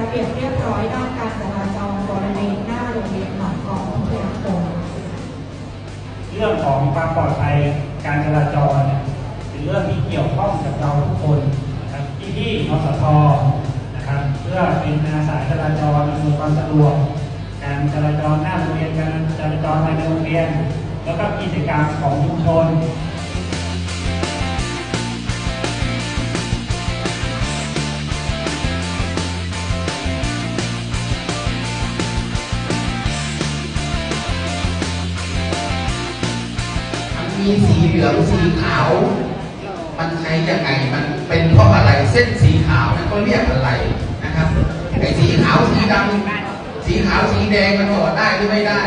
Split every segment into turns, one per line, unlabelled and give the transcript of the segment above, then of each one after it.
ระเบียบเรียบร้อยด้านการจราจรบริเวณหน้าโรงเรียนหนองกอกพิทยาคม
เรื่องของความปลอดภัยการจราจรเนี่ยเป็นเรื่องที่เกี่ยวข้องกับเราทุกคนนะครับที่ที่นสทนะครับเพื่อเป็นอาสาจราจรอำนวยความสะดวกการจราจรหน้าโรงเรียนการจราจรภายในโรงเรียน แล้วก็กิจกรรมของชุมชน
มีสีเหลืองสีขาว มันใช้ยังไงมันเป็นเพราะอะไรเส้นสีขาวนั่นก็เรียกอะไรนะครับไอ้สีขาวสีดำสีขาวสีแดงมันต่อได้หรือไม่ได้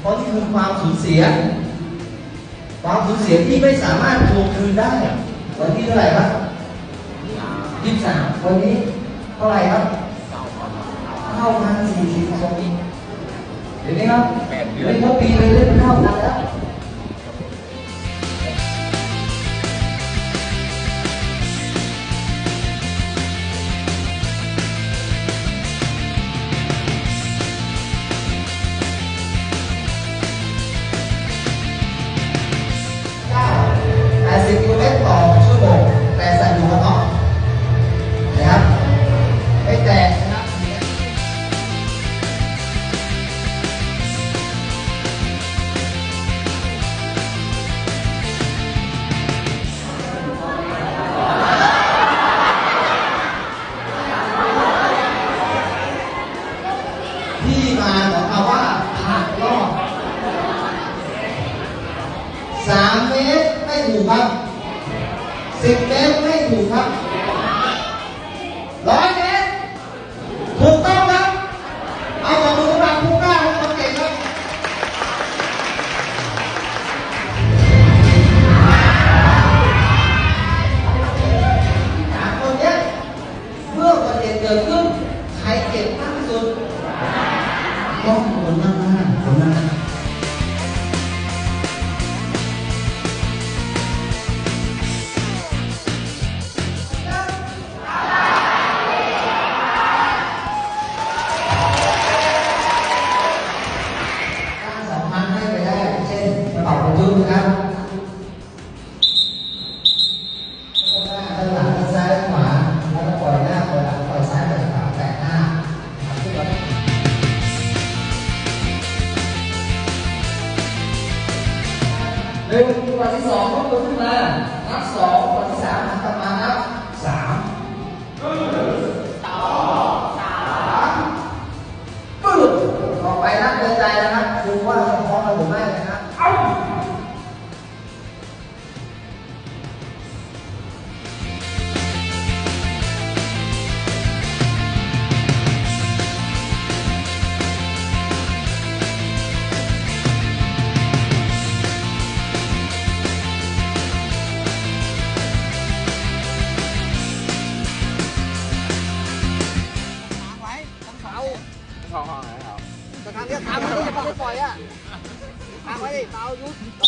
เพราะนี่คือความสูญเสีย ความสูญเสียที่ไม่สามารถทวงคืนได้วันที่เท่าไหร่ครับยี่สิบสามวันนี้เท่าไหร่ครับ เท่าพันสี่สิบสองเดี๋ยวนี้ครับเดี๋ยวนี้เขาปีเลยเล่นเท่ากันแล้ว ถูกครับสิบเมตรไม่ถูกครับร้อย หนึ่งวันที่สองก็ขึ้นมานับสองวันที่สามหันกลับมานับสามปึ๊บต่อไปนับเดินใจนะครับ
ไม่ปล่อยอะทางไว้ดิเปล่ายุด